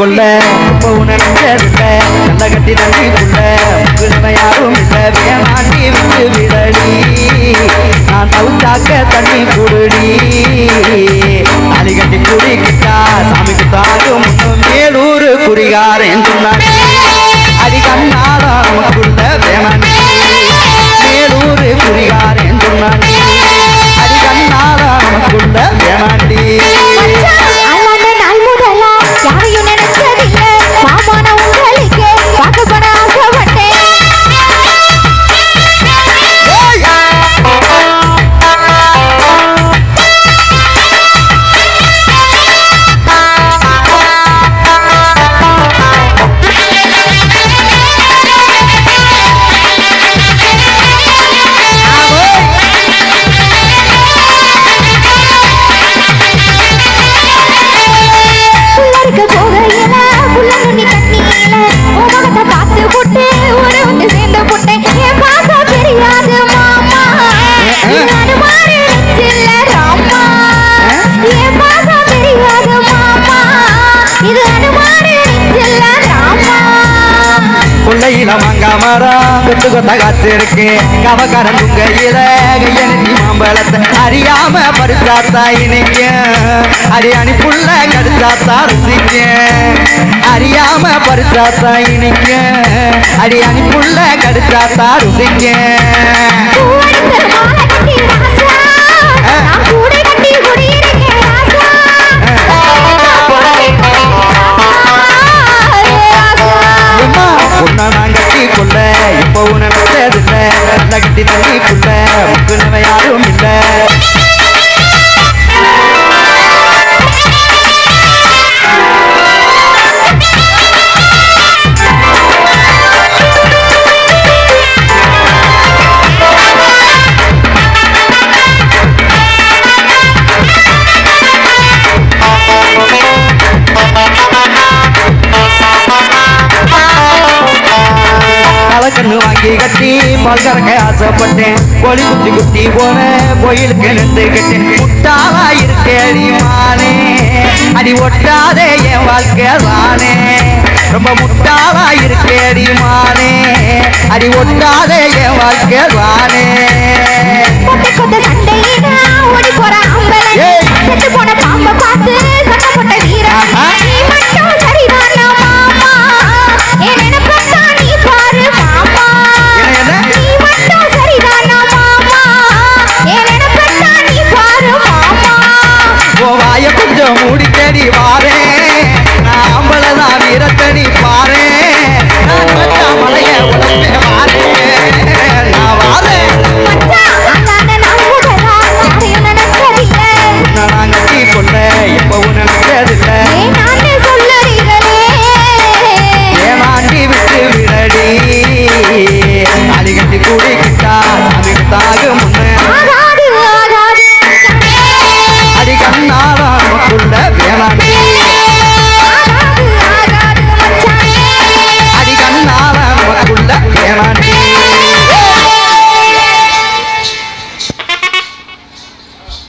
கொள்ள நினைச்சதில்ல நல்ல கட்டி தண்ணி கொள்ளையில மங்கா மரம் கொத்து கொத்த காத்திருக்கு. கவக்காரன் கையில கையெழுத்தி மாம்பழத்தை அறியாம படுத்தாத்தா இணைக்க அரியாணி புள்ள கடிச்சாத்தா ருசிக்க அறியாம படுத்தாத்தா இணைக்க அரியாணி புள்ள கடுத்தாத்தா ருசிக்க கட்டி தள்ளி வாங்கி ஆசைப்பட்டேன். கோழி குத்தி குத்தி போன கோயிலுக்கு நின்று கட்டேன். முட்டாளா இருக்கேடி மானே. அடி ஒட்டாதே என் வாழ்க்கை வானே ரொம்ப முட்டாளா இருக்கேடி மானே. அடி ஒட்டாதே என் வாழ்க்கை